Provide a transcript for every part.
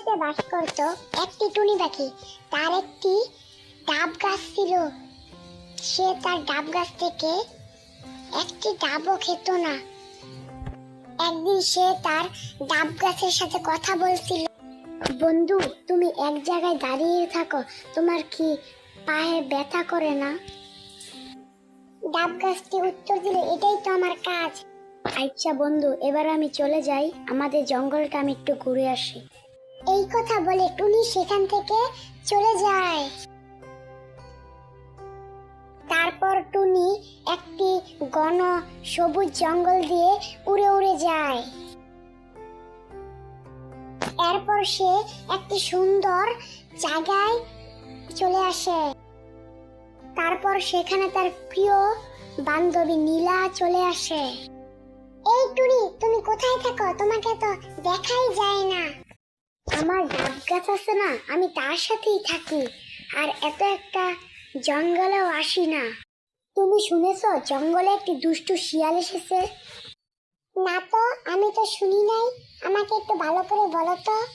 জঙ্গলেতে বাস করত একটি টুনি পাখি। তার একটি ডাব গাছ ছিল। সে তার ডাব গাছ থেকে একটি ডাবও খেত না। একদিন সে তার ডাব গাছের সাথে কথা বলছিল, বন্ধু, তুমি এক জায়গায় দাঁড়িয়ে থাকো, তোমার কি পায়ে ব্যথা করে না? ডাব গাছটি উত্তর দিল, এটাই তো আমার কাজ। আচ্ছা বন্ধু, এবার আমি চলে যাই। আমাদের জঙ্গলটা আমি একটু ঘুরে আসি। এই কথা বলে টুনি সেখান থেকে চলে যায়। তারপর টুনি একটি ঘন সবুজ জঙ্গল দিয়ে উড়ে উড়ে যায়। এরপর সে একটি সুন্দর জায়গায় চলে আসে। তারপর সেখানে তার প্রিয় বান্ধবী নীলা চলে আসে। এই টুনি, তুমি কোথায় থাকো? তোমাকে তো দেখাই যায় না। আমার ডাব গাছ আছে না, আমি তার সাথেই থাকি। আর এত একটা জঙ্গলেও আসি না। তুমি শুনেছ জঙ্গলে একটি দুষ্টু শিয়াল এসেছে? না তো, আমি তো শুনি নাই। আমাকে একটু ভালো করে বলো তো।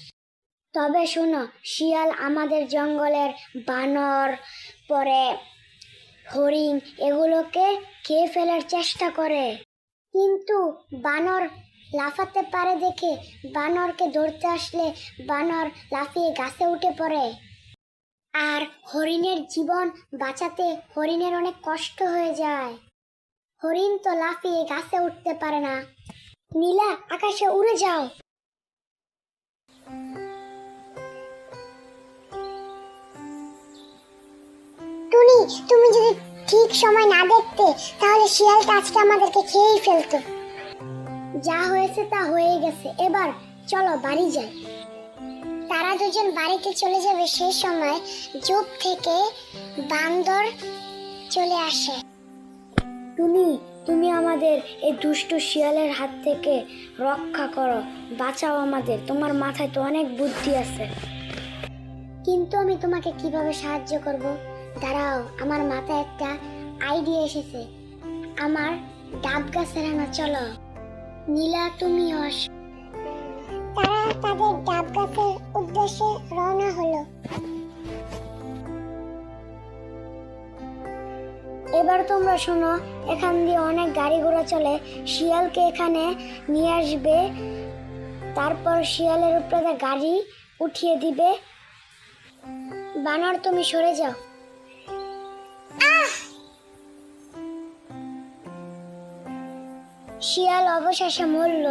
তবে শোনো, শিয়াল আমাদের জঙ্গলের বানর, পরে হরিণ, এগুলোকে খেয়ে ফেলার চেষ্টা করে। কিন্তু বানর লাফাতে পারে দেখে বানরকে ধরতে আসলে বানর লাফিয়ে গাছে উঠে পড়ে। আর হরিণের জীবন বাঁচাতে হরিণের অনেক কষ্ট হয়ে যায়। হরিণ তো লাফিয়ে গাছে উঠতে পারে না। নীলা, আকাশে উড়ে যাও। টুনি, তুমি যদি ঠিক সময় না দেখতে, তাহলে শিয়ালটা আজকে আমাদেরকে খেয়েই ফেলতো। যা হয়েছে তা হয়ে গেছে। এবার চলো বাড়ি যাই। তারা দুজন বাড়িতে চলে যাবে সেই সময় জুপ থেকে বান্দর চলে আসে। তুমি তুমি আমাদের এই দুষ্ট শিয়ালের হাত থেকে রক্ষা করো, বাঁচাও আমাদের। তোমার মাথায় তো অনেক বুদ্ধি আছে। কিন্তু আমি তোমাকে কীভাবে সাহায্য করব? দাঁড়াও, আমার মাথায় একটা আইডিয়া এসেছে। আমার ডাব গাছের আনা, চলো। নীলা তুমি আসো তারা তাদের ডাব গাছের উদ্দেশ্যে রওনা হলো। এবার তোমরা শোনো এখান দিয়ে অনেক গাড়ি ঘোড়া চলে। শিয়ালকে এখানে নিয়ে আসবে তারপর শিয়ালের উপরে গাড়ি উঠিয়ে দিবে। বানর তুমি সরে যাও। শিয়াল অবশেষে মরল।